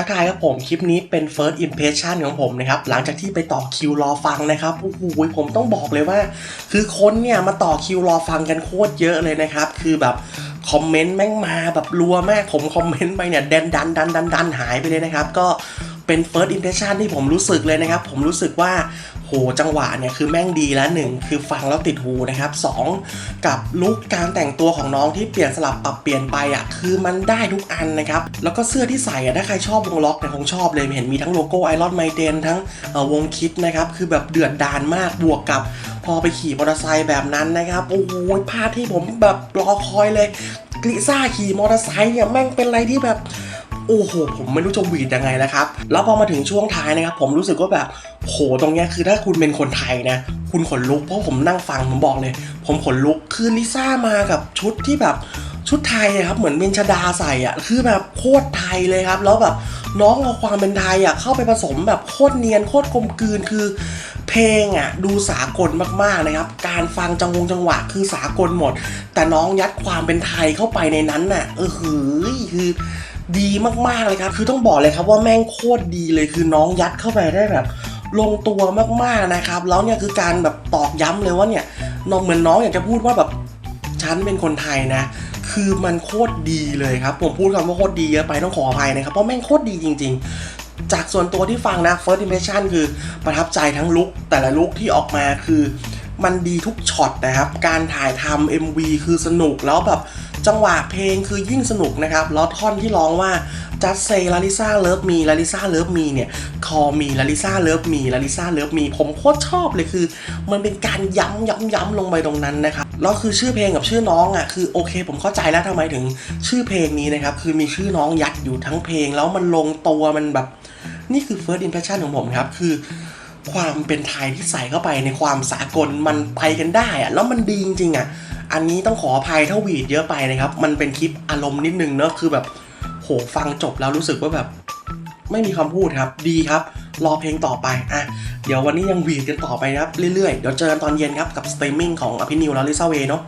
ทักทายครับผมคลิปนี้เป็น first impression ของผมนะครับหลังจากที่ไปต่อคิวรอฟังนะครับโอ้โหผมต้องบอกเลยว่า คือคนเนี่ยมาต่อคิวรอฟังกันโคตรเยอะเลยนะครับ คือแบบคอมเมนต์แม่งมาแบบรัวมากผมคอมเมนต์ไปเนี่ยดันดันดันดันดันหายไปเลยนะครับ ก็ เป็น first impression ที่ผมรู้สึกเลยนะครับ ผมรู้สึกว่าโหจังหวะเนี่ยคือแม่งดีแล้วหนึ่งคือฟังแล้วติดหูนะครับสองกับลุคการแต่งตัวของน้องที่เปลี่ยนสลับปรับเปลี่ยนไปอะคือมันได้ทุกอันนะครับแล้วก็เสื้อที่ใส่อะถ้าใครชอบวงล็อกเนี่ยคงชอบเลยเห็นมีทั้งโลโก้ไอรอนไมเดนทั้งวงคิดนะครับคือแบบเดือดดานมากบวกกับพอไปขี่มอเตอร์ไซค์แบบนั้นนะครับโอ้โหภาพที่ผมแบบรอคอยเลยกลิซ่าขี่มอเตอร์ไซค์เนี่ยแม่งเป็นอะไรที่แบบ โอ้โหผมไม่รู้จะหวีดยังไงแล้วครับ แล้วพอมาถึงช่วงท้ายนะครับ ผมรู้สึกว่าแบบโหตรงเนี้ยคือถ้าคุณเป็นคนไทยนะ คุณขนลุกเพราะผมนั่งฟังผมบอกเลย ผมขนลุกคือลิซ่ามากับชุดที่แบบชุดไทยอะครับเหมือนเบนชดาใส่อะคือแบบโคตรไทยเลยครับ แล้วแบบน้องเอาความเป็นไทยอะเข้าไปผสมแบบโคตรเนียนโคตรกลมกลืนคือ เพลงอะดูสากลมากๆนะครับ การฟังจังวงจังหวะคือสากลหมด แต่น้องยัดความเป็นไทยเข้าไปในนั้นน่ะเออหือคือดีมากๆเลยครับ คือต้องบอกเลยครับว่าแม่งโคตรดีเลยคือน้องยัดเข้าไปได้แบบ ลงตัวมากๆนะครับ แล้วเนี่ยคือการแบบตอกย้ำเลยว่าเนี่ยน้องเหมือนน้องอยากจะพูดว่าแบบฉันเป็นคนไทยนะ คือมันโคตรดีเลยครับ ผมพูดคำว่าโคตรดีเยอะไปต้องขออภัยนะครับ เพราะแม่งโคตรดีจริง ๆ จากส่วนตัวที่ฟังนะ first impression คือประทับใจทั้งลุกแต่ละลุกที่ออกมาคือมันดีทุกช็อตนะครับ การถ่ายทำ MV คือสนุกแล้วแบบจังหวะเพลงคือยิ่งสนุกนะครับ แล้วท่อนที่ร้องว่า just say Lalisa love me Lalisa love me เนี่ย call me Lalisa love me Lalisa love me ผมโคตรชอบเลยคือ มันเป็นการย้ำย้ำย้ำลงไปตรงนั้นนะครับแล้วคือชื่อเพลงกับชื่อน้องอะคือโอเค ผมเข้าใจแล้วทำไมถึงชื่อเพลงนี้นะครับคือมีชื่อน้องยัดอยู่ทั้งเพลง แล้วมันลงตัวมันแบบ นี่คือ first impression ของผมครับ คือความเป็นไทยที่ใส่เข้าไปในความสากลมันไปกันได้อะแล้วมันดีจริงๆอะอันนี้ต้องขออภัยถ้าหวีดเยอะไปนะครับ มันเป็นคลิปอารมณ์นิดนึงเนอะคือแบบโหฟังจบแล้วรู้สึกว่าแบบ ไม่มีคำพูดครับ ดีครับ รอเพลงต่อไปอะเดี๋ยววันนี้ยังหวีดกันต่อไปนะครับเรื่อยๆ เดี๋ยวเจอกันตอนเย็นครับกับสตรีมมิ่งของอภินิวและลิซ่าเวเนาะ